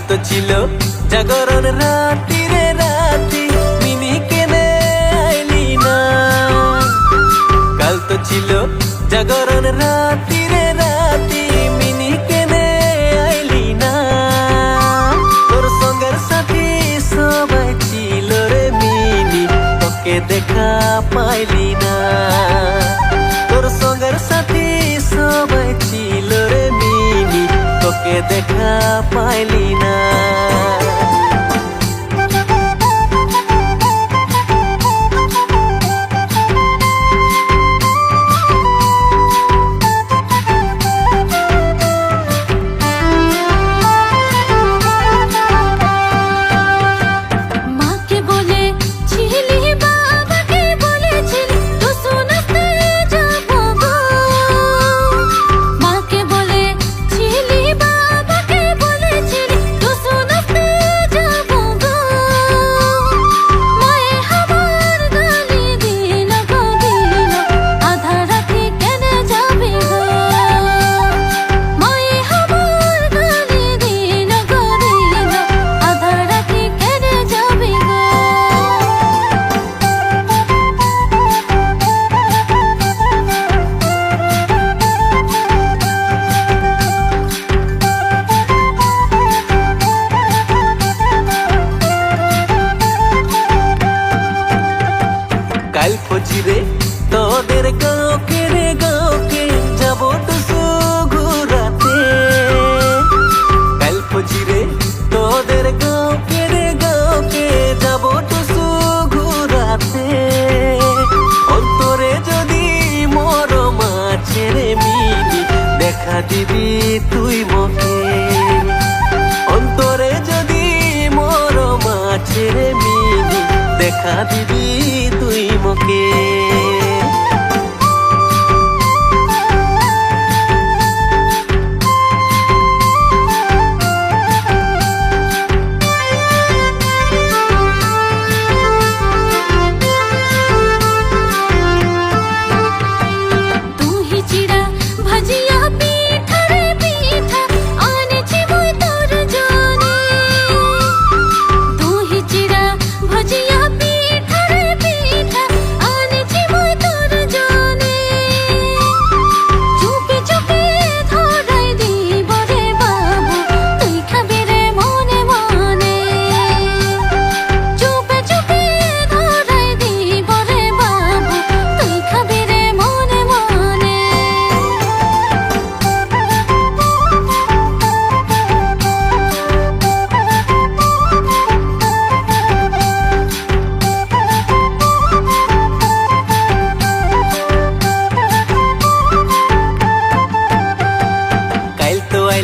ছিল। জাগরণ রাতি রে রাতি মিনি কেনে আইলি না। কাল তো ছিল। জাগরণ রাতি রে রাতি মিনি কেনে আইলি না। তোর সঙ্গের সাথী সবাই ছিল রে মিনি, তোকে দেখা পাইলি না। তোর সঙ্গের সাথী সবাই ছিল রে মিনি, তোকে দেখা পাইলি ফজিরে তোদের গাঁওকে রে গাঁওকে যাব তো ঘুরাতে কাল ফজিরে তোদের গাঁওকে রে গাঁওকে যাব তো ঘুরাতে অন্তরে যদি মরম আছে রে মিনি দেখা দিবি তুই মকে অন্তরে যদি মরম আছে রে মিনি দেখা দিবি তুই মকে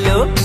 You.